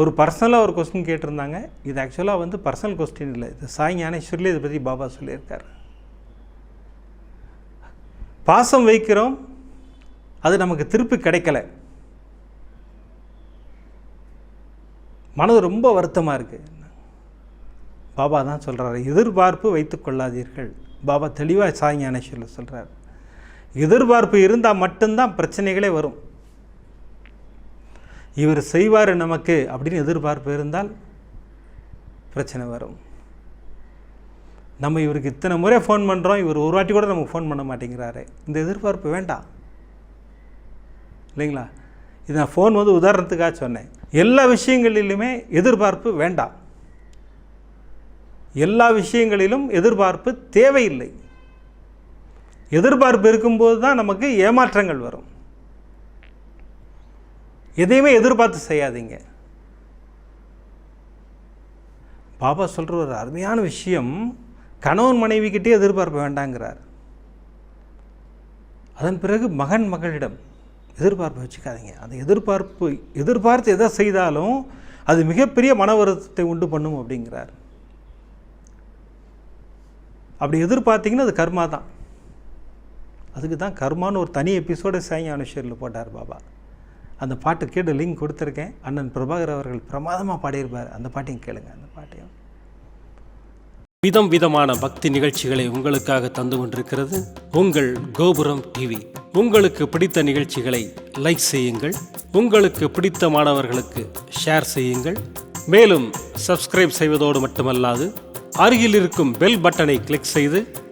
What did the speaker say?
ஒரு பர்சனலாக ஒரு கொஸ்டின் கேட்டிருந்தாங்க. இது ஆக்சுவலாக வந்து பர்சனல் கொஸ்டின் இல்லை. இது சாய் ஞானேஸ்வரில் இதை பற்றி பாபா சொல்லியிருக்காரு. பாசம் வைக்கிறோம் அது நமக்கு திருப்பி கிடைக்கல. மனது ரொம்ப வருத்தமாக இருக்குது பாபா தான் சொல்கிறாரு எதிர்பார்ப்பு வைத்துக்கொள்ளாதீர்கள் பாபா தெளிவாக சாய் ஞானேஸ்வரில் சொல்கிறார் எதிர்பார்ப்பு இருந்தால் மட்டும்தான் பிரச்சனைகளே வரும். இவர் செய்வார் நமக்கு அப்படின்னு எதிர்பார்ப்பு இருந்தால் பிரச்சனை வரும். நம்ம இவருக்கு இத்தனை முறை ஃபோன் பண்ணுறோம் இவர் ஒரு வாட்டி கூட நமக்கு ஃபோன் பண்ண மாட்டேங்கிறாரு. இந்த எதிர்பார்ப்பு வேண்டாம். இல்லைங்களா? இது நான் ஃபோன் வந்து உதாரணத்துக்காக சொன்னேன். எல்லா விஷயங்களிலுமே எதிர்பார்ப்பு வேண்டாம். எல்லா விஷயங்களிலும் எதிர்பார்ப்பு தேவையில்லை. எதிர்பார்ப்பு இருக்கும்போது தான் நமக்கு ஏமாற்றங்கள் வரும். எதையுமே எதிர்பார்த்து செய்யாதீங்க. பாபா சொல்கிற ஒரு அருமையான விஷயம் கணவன் மனைவிக்கிட்டே எதிர்பார்ப்ப வேண்டாங்கிறார். அதன் பிறகு மகன் மகளிடம் எதிர்பார்ப்பு வச்சுக்காதீங்க. அந்த எதிர்பார்ப்பு எதிர்பார்த்து எதை செய்தாலும் அது மிகப்பெரிய மன வருத்தத்தை உண்டு பண்ணும் அப்படிங்கிறார். அப்படி எதிர்பார்த்தீங்கன்னா அது கர்மா தான். அதுக்கு தான் கர்மான்னு ஒரு தனி எபிசோடு சாய் அனுஷரில் போட்டார் பாபா. அந்த பாட்டு கேட்டு லிங்க் கொடுத்துருக்கேன். அண்ணன் பிரபாகர் அவர்கள் பிரமாதமாக பாடியிருப்பார். அந்த பாட்டையும் கேளுங்க அந்த பாட்டையும். விதம் விதமான பக்தி நிகழ்ச்சிகளை உங்களுக்காக தந்து கொண்டிருக்கிறது உங்கள் கோபுரம் டிவி. உங்களுக்கு பிடித்த நிகழ்ச்சிகளை லைக் செய்யுங்கள். உங்களுக்கு பிடித்த மாணவர்களுக்கு ஷேர் செய்யுங்கள். மேலும் சப்ஸ்கிரைப் செய்வதோடு மட்டுமல்லாது அருகில் இருக்கும் பெல் பட்டனை கிளிக் செய்து